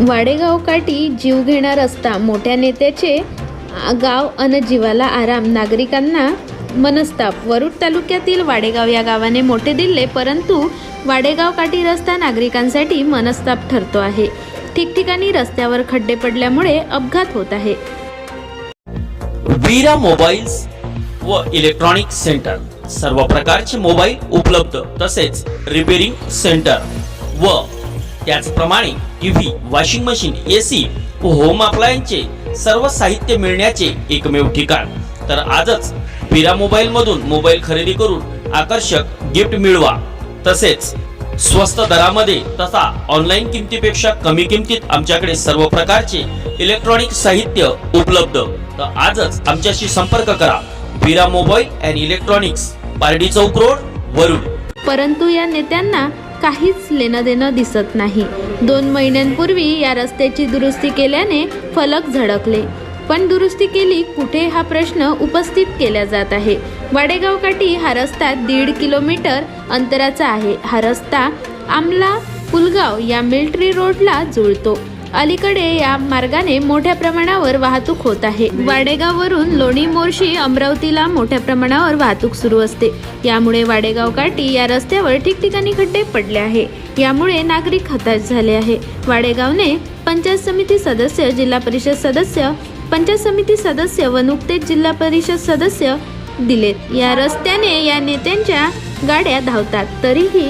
वाडेगाव काठी जीवघेणा रस्ता मोठ्या नेत्याचे गाव अन जीवाला आराम. नागरिकांना मनस्ताप. वरुड तालुक्यातील वाडेगाव या गावाने मोठे दिले परंतु वाडेगाव काठी रस्ता नागरिकांसाठी मनस्ताप ठरतो आहे. ठिकठिकाणी रस्त्यावर खड्डे पडल्यामुळे अपघात होत आहे. वीरा मोबाईल्स व इलेक्ट्रॉनिक सेंटर. सर्व प्रकारचे मोबाईल उपलब्ध तसेच रिपेरिंग सेंटर व त्याचप्रमाणे टीव्ही वॉशिंग मशीन एसी व होम अप्लायन्सचे सर्व साहित्य मिळण्याचे एकमेव ठिकाण. तर आजच वीरा मोबाईल मधून मोबाईल खरेदी करून आकर्षक गिफ्ट मिळवा. तसेच स्वस्त दरामध्ये तथा ऑनलाईन किमतीपेक्षा कमी किमतीत आमच्याकडे सर्व प्रकारचे इलेक्ट्रॉनिक साहित्य उपलब्ध. तर आजच आमच्याशी संपर्क करा. Bira mobile and electronics Pardi Chowk road Warud. परंतु या नेत्यांना काहीच लेणं देणं दिसत नाही. दोन महिन्यांपूर्वी या रस्त्याची दुरुस्ती केल्याने फलक झळकले पण दुरुस्ती केली कुठे हा प्रश्न उपस्थित केला जात आहे? वाडेगाव काठी हा रस्ता दीड किलोमीटर अंतराचा आहे. हा रस्ता आमला पुलगाव या मिल्ट्री रोडला जुळतो. अलीकडे या मार्गाने मोठ्या प्रमाणावर वाहतूक होत आहे. वाडेगाववरून लोणी मोर्शी अमरावतीला मोठ्या प्रमाणावर वाहतूक सुरू असते. यामुळे वाडेगाव काठी या रस्त्यावर ठिकठिकाणी खड्डे पडले आहे. यामुळे नागरिक हताश झाले आहे. वाडेगावने पंचायत समिती सदस्य जिल्हा परिषद सदस्य पंचायत समिती सदस्य व नुकतेच जिल्हा परिषद सदस्य दिलेत. या रस्त्याने या नेत्यांच्या गाड्या धावतात. तरीही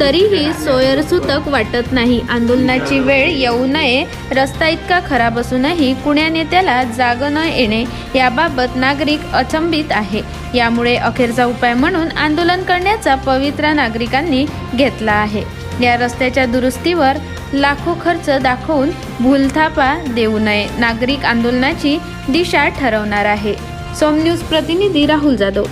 तरीही सोयरसूतक वाटत नाही. आंदोलनाची वेळ येऊ नये. रस्ता इतका खराब असूनही कुण्या नेत्याला जाग न येणे याबाबत नागरिक अचंबित आहे. यामुळे अखेरचा उपाय म्हणून आंदोलन करण्याचा पवित्रा नागरिकांनी घेतला आहे. या रस्त्याच्या दुरुस्तीवर लाखो खर्च दाखवून भूलथापा देऊ नये. नागरिक आंदोलनाची दिशा ठरवणार आहे. सोम न्यूज प्रतिनिधी राहुल जाधव.